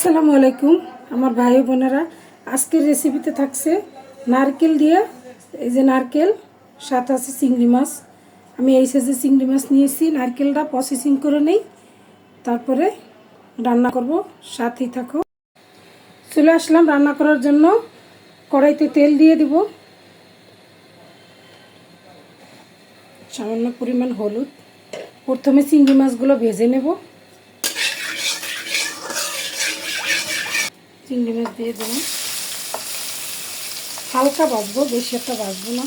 আসসালামু আলাইকুম, আমার ভাই বোনেরা। আজকের রেসিপিতে থাকছে নারকেল দিয়ে, এই যে নারকেল, সাথে আছে চিংড়ি মাছ। আমি এই সাইজে চিংড়ি মাছ নিয়েছি, নারকেলটা প্রসেসিং করে নেই। তারপরে রান্না করব, সাথেই থাকো। চলে আসলাম রান্না করার জন্য। কড়াইতে তেল দিয়ে দিব। সামান্য পরিমাণ হলুদ। প্রথমে চিংড়ি মাছগুলো ভেজে নেব। চিংড়ি মাছ দিয়ে দিলাম হালকা ভাজবো, বেশি একটা ভাজবো না।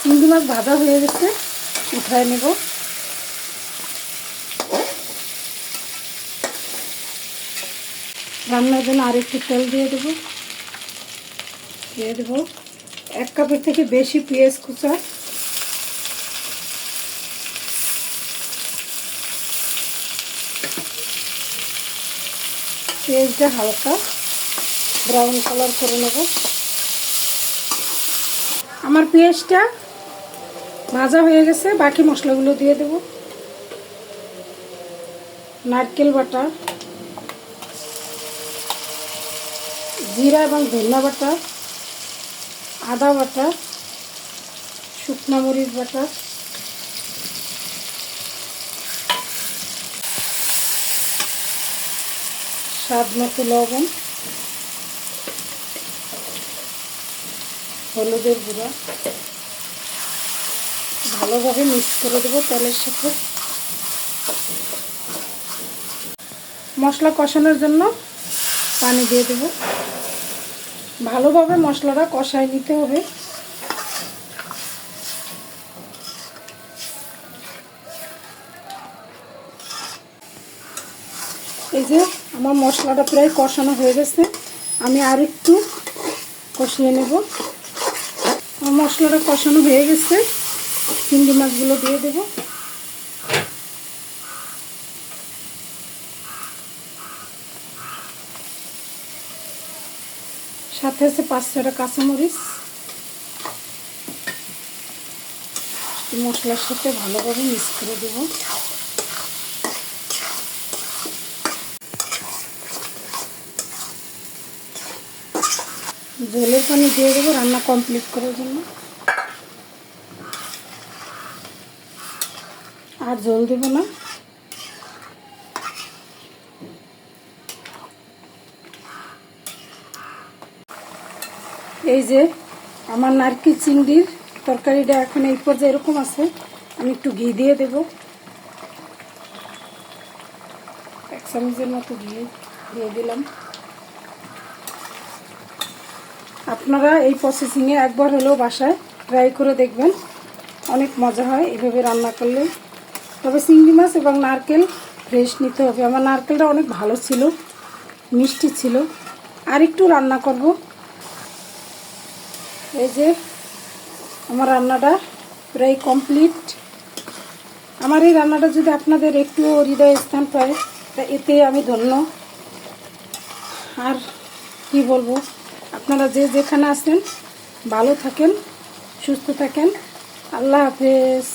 চিংড়ি মাছ ভাজা হয়ে গেছে, উঠায় নেব। রান্নার জন্য আরেকটু তেল দিয়ে দেবো। দিয়ে দেবো। এক কাপের থেকে বেশি পেঁয়াজ কুচা। পেঁয়াজটা হালকা ব্রাউন কালার করে নেব। আমার পেঁয়াজটা ভাজা হয়ে গেছে, বাকি মশলাগুলো দিয়ে দেব। নারকেল বাটা, জিরা এবং ধনিয়া বাটা, আদা বাটা, শুকনো মরিচ বাটা স্বাদ মতো লবণ, হলুদের গুঁড়া। ভালোভাবে মিক্স করে দেবো তেলের সাথে। মশলা কষানোর জন্য পানি দিয়ে দেবো। ভালোভাবে মশলাটা কষায় নিতে হবে। এই যে আমার মশলাটা প্রায় কষানো হয়ে গেছে। আমি আর একটু কষিয়ে নেব। আমার মশলাটা কষানো হয়ে গেছে। চিংড়ি মাছগুলো দিয়ে দেব। সাথে আছে পাঁচ ছটা কাঁচামরিচ। মশলার সাথে ভালোভাবে মিক্স করে দেব। জলের পানি দিয়ে দেবো, রান্না কমপ্লিট করার জন্য। আর জল দেবো না। এই যে আমার নারকেল চিংড়ির তরকারিটা এখন এই পর্যায়ে এরকম আছে, আমি একটু ঘি দিয়ে দেব। এক চামচের মতো ঘি দিয়ে দিলাম। আপনারা এই প্রসেসিংয়ে একবার হলেও বাসায় ট্রাই করে দেখবেন। অনেক মজা হয় এভাবে রান্না করলে। তবে চিংড়ি মাছ এবং নারকেল ফ্রেশ নিতে হবে। আমার নারকেলটা অনেক ভালো ছিল, মিষ্টি ছিল। আর একটু রান্না করব। এই যে আমার রান্নাটা প্রায় কমপ্লিট আমার এই রান্নাটা যদি আপনাদের একটু হৃদয় স্থান পায়, তা এতে আমি ধন্য। আর কি বলব? আপনারা যে যেখানে আছেন ভালো থাকেন সুস্থ থাকেন। আল্লাহ হাফেজ।